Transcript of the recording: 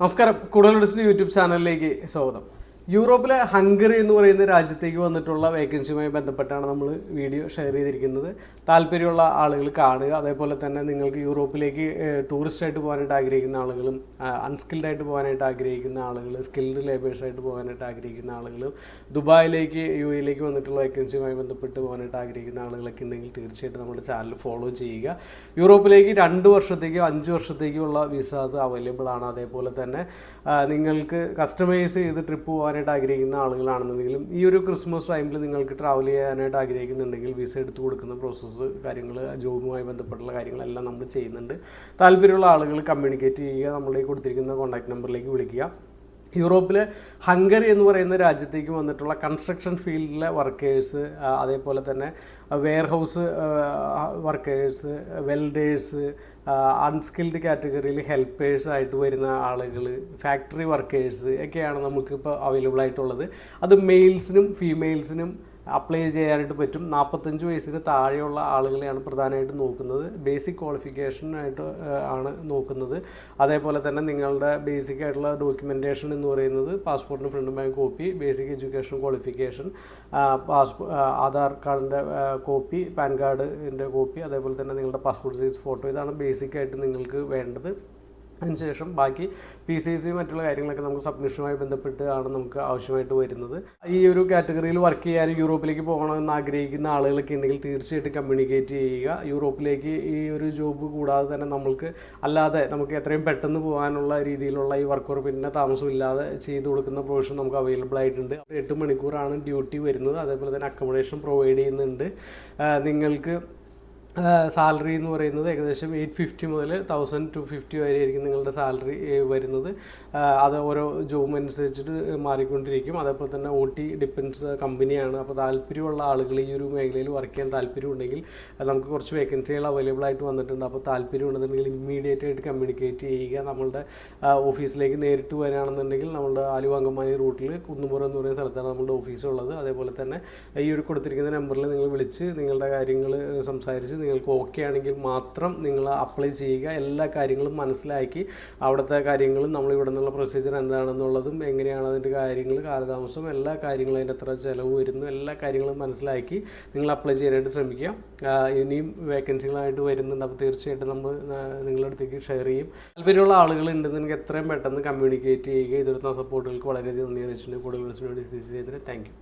നമസ്കാരം. കൂടുതൽ Disney YouTube ചാനലിലേക്ക് സ്വാഗതം. യൂറോപ്പിലെ ഹംഗറി എന്ന് പറയുന്ന രാജ്യത്തേക്ക് വന്നിട്ടുള്ള വേക്കൻസിയുമായി ബന്ധപ്പെട്ടാണ് നമ്മൾ വീഡിയോ ഷെയർ ചെയ്തിരിക്കുന്നത്. താല്പര്യമുള്ള ആളുകൾ കാണുക. അതേപോലെ തന്നെ നിങ്ങൾക്ക് യൂറോപ്പിലേക്ക് ടൂറിസ്റ്റ് ആയിട്ട് പോകാനായിട്ട് ആഗ്രഹിക്കുന്ന ആളുകളും അൺസ്കിൽഡ് ആയിട്ട് പോകാനായിട്ട് ആഗ്രഹിക്കുന്ന ആളുകൾ സ്കിൽഡ് ലേബേഴ്സ് ആയിട്ട് പോകാനായിട്ട് ആഗ്രഹിക്കുന്ന ആളുകളും ദുബായിലേക്ക് യു എയിലേക്ക് വന്നിട്ടുള്ള വേക്കൻസിയുമായി ബന്ധപ്പെട്ട് പോകാനായിട്ട് ആഗ്രഹിക്കുന്ന ആളുകളൊക്കെ ഉണ്ടെങ്കിൽ തീർച്ചയായിട്ടും നമ്മുടെ ചാനൽ ഫോളോ ചെയ്യുക. യൂറോപ്പിലേക്ക് രണ്ട് വർഷത്തേക്കോ അഞ്ച് വർഷത്തേക്കോ ഉള്ള വിസാസ് അവൈലബിൾ ആണ്. അതേപോലെ തന്നെ നിങ്ങൾക്ക് കസ്റ്റമൈസ് ചെയ്ത് ട്രിപ്പ് പോകാനായിട്ട് ആഗ്രഹിക്കുന്ന ആളുകളാണെന്നുണ്ടെങ്കിലും ഈ ഒരു ക്രിസ്മസ് ടൈമിൽ നിങ്ങൾക്ക് ട്രാവൽ ചെയ്യാനായിട്ട് ആഗ്രഹിക്കുന്നുണ്ടെങ്കിൽ വിസ എടുത്ത് കൊടുക്കുന്ന പ്രോസസ്സ് കാര്യങ്ങൾ ജോബുമായി ബന്ധപ്പെട്ടുള്ള കാര്യങ്ങളെല്ലാം നമ്മൾ ചെയ്യുന്നുണ്ട്. താല്പര്യമുള്ള ആളുകൾ കമ്മ്യൂണിക്കേറ്റ് ചെയ്യുക നമ്മളീ കൊടുത്തിരിക്കുന്ന കോൺടാക്ട് നമ്പറിലേക്ക് വിളിക്കുക. യൂറോപ്പിലെ ഹംഗറി എന്ന് പറയുന്ന രാജ്യത്തേക്ക് വന്നിട്ടുള്ള കൺസ്ട്രക്ഷൻ ഫീൽഡിലെ വർക്കേഴ്സ് അതേപോലെ തന്നെ warehouse workers welders unskilled കാറ്റഗറിയിൽ ഹെൽപ്പേഴ്സ് ആയിട്ട് വരുന്ന ആളുകൾ ഫാക്ടറി വർക്കേഴ്സ് ഒക്കെയാണ് നമുക്കിപ്പോൾ അവൈലബിൾ ആയിട്ടുള്ളത്. അത് മെയിൽസിനും ഫീമെയിൽസിനും അപ്ലൈ ചെയ്യാനായിട്ട് പറ്റും. നാൽപ്പത്തഞ്ച് വയസ്സിന് താഴെയുള്ള ആളുകളെയാണ് പ്രധാനമായിട്ട് നോക്കുന്നത്. ബേസിക് ക്വാളിഫിക്കേഷനായിട്ട് ആണ് നോക്കുന്നത്. അതേപോലെ തന്നെ നിങ്ങളുടെ ബേസിക് ആയിട്ടുള്ള ഡോക്യുമെന്റേഷൻ എന്ന് പറയുന്നത് പാസ്പോർട്ടിന് front back copy basic education qualification പാസ്പോ Aadhaar കാർഡിന്റെ കോപ്പി പാൻ കാർഡിന്റെ കോപ്പി അതേപോലെ തന്നെ നിങ്ങളുടെ പാസ്പോർട്ട് സൈസ് ഫോട്ടോ. ഇതാണ് ബേസിക് ആയിട്ട് നിങ്ങൾക്ക് വേണ്ടത്. അതിനുശേഷം ബാക്കി പി സി സി മറ്റുള്ള കാര്യങ്ങളൊക്കെ നമുക്ക് സബ്മിഷനുമായി ബന്ധപ്പെട്ട് ആണ് നമുക്ക് ആവശ്യമായിട്ട് വരുന്നത്. ഈ ഒരു കാറ്റഗറിയിൽ വർക്ക് ചെയ്യാൻ യൂറോപ്പിലേക്ക് പോകണമെന്ന് ആഗ്രഹിക്കുന്ന ആളുകളൊക്കെ ഉണ്ടെങ്കിൽ തീർച്ചയായിട്ടും കമ്മ്യൂണിക്കേറ്റ് ചെയ്യുക. യൂറോപ്പിലേക്ക് ഈ ഒരു ജോബ് കൂടാതെ തന്നെ നമ്മൾക്ക് അല്ലാതെ നമുക്ക് എത്രയും പെട്ടെന്ന് പോകാനുള്ള രീതിയിലുള്ള ഈ വർക്ക് പിന്നെ താമസമില്ലാതെ ചെയ്തു കൊടുക്കുന്ന പ്രൊവിഷൻ നമുക്ക് അവൈലബിൾ ആയിട്ടുണ്ട്. എട്ട് മണിക്കൂറാണ് ഡ്യൂട്ടി വരുന്നത്. അതേപോലെ തന്നെ അക്കോമഡേഷൻ പ്രൊവൈഡ് ചെയ്യുന്നുണ്ട്. നിങ്ങൾക്ക് സാലറി എന്ന് പറയുന്നത് ഏകദേശം എയ്റ്റ് ഫിഫ്റ്റി മുതൽ തൗസൻഡ് ടു ഫിഫ്റ്റി വരെ ആയിരിക്കും നിങ്ങളുടെ സാലറി വരുന്നത്. അത് ഓരോ ജോബ് അനുസരിച്ചിട്ട് മാറിക്കൊണ്ടിരിക്കും. അതേപോലെ തന്നെ ഒ ടി ഡിപ്പെൻസ് കമ്പനിയാണ്. അപ്പോൾ താല്പര്യമുള്ള ആളുകൾ ഈ ഒരു മേഖലയിൽ വർക്ക് ചെയ്യാൻ താല്പര്യമുണ്ടെങ്കിൽ നമുക്ക് കുറച്ച് വേക്കൻസികൾ അവൈലബിൾ ആയിട്ട് വന്നിട്ടുണ്ട്. അപ്പോൾ താല്പര്യം ഉണ്ടെന്നുണ്ടെങ്കിൽ ഇമ്മീഡിയറ്റ് ആയിട്ട് കമ്മ്യൂണിക്കേറ്റ് ചെയ്യുക. നമ്മളുടെ ഓഫീസിലേക്ക് നേരിട്ട് വരികയാണെന്നുണ്ടെങ്കിൽ നമ്മുടെ ആലുവ റൂട്ടിൽ കുന്നുമുറ എന്ന് പറയുന്ന സ്ഥലത്താണ് നമ്മുടെ ഓഫീസ് ഉള്ളത്. അതേപോലെ തന്നെ ഈ ഒരു കൊടുത്തിരിക്കുന്ന നമ്പറിൽ നിങ്ങൾ വിളിച്ച് നിങ്ങളുടെ കാര്യങ്ങൾ സംസാരിച്ച് നിങ്ങൾക്ക് ഓക്കെ ആണെങ്കിൽ മാത്രം നിങ്ങൾ അപ്ലൈ ചെയ്യുക. എല്ലാ കാര്യങ്ങളും മനസ്സിലാക്കി അവിടുത്തെ കാര്യങ്ങളും നമ്മൾ ഇവിടെ നിന്നുള്ള പ്രൊസീജിയർ എന്താണെന്നുള്ളതും എങ്ങനെയാണ് അതിന്റെ കാര്യങ്ങൾ കാലതാമസം എല്ലാ കാര്യങ്ങളും അതിന്റെ എത്ര ചിലവ് വരുന്നു. എല്ലാ കാര്യങ്ങളും മനസ്സിലാക്കി നിങ്ങൾ അപ്ലൈ ചെയ്യാനായിട്ട് ശ്രമിക്കുക. ഇനിയും വേക്കൻസികളായിട്ട് വരുന്നുണ്ട്. അപ്പോൾ തീർച്ചയായിട്ടും നമ്മൾ നിങ്ങളുടെ അടുത്തേക്ക് ഷെയർ ചെയ്യും. താല്പര്യമുള്ള ആളുകൾ ഉണ്ടെന്നെങ്കിൽ എത്രയും പെട്ടെന്ന് കമ്മ്യൂണിക്കേറ്റ് ചെയ്യുക. ഇതൊരു സപ്പോർട്ടുകൾക്ക് വളരെയധികം നന്ദി. അറിയിച്ചിട്ടുണ്ട് കൂടുതൽ വിളിച്ചിട്ടുണ്ട് ചെയ്തിട്ട് താങ്ക് യു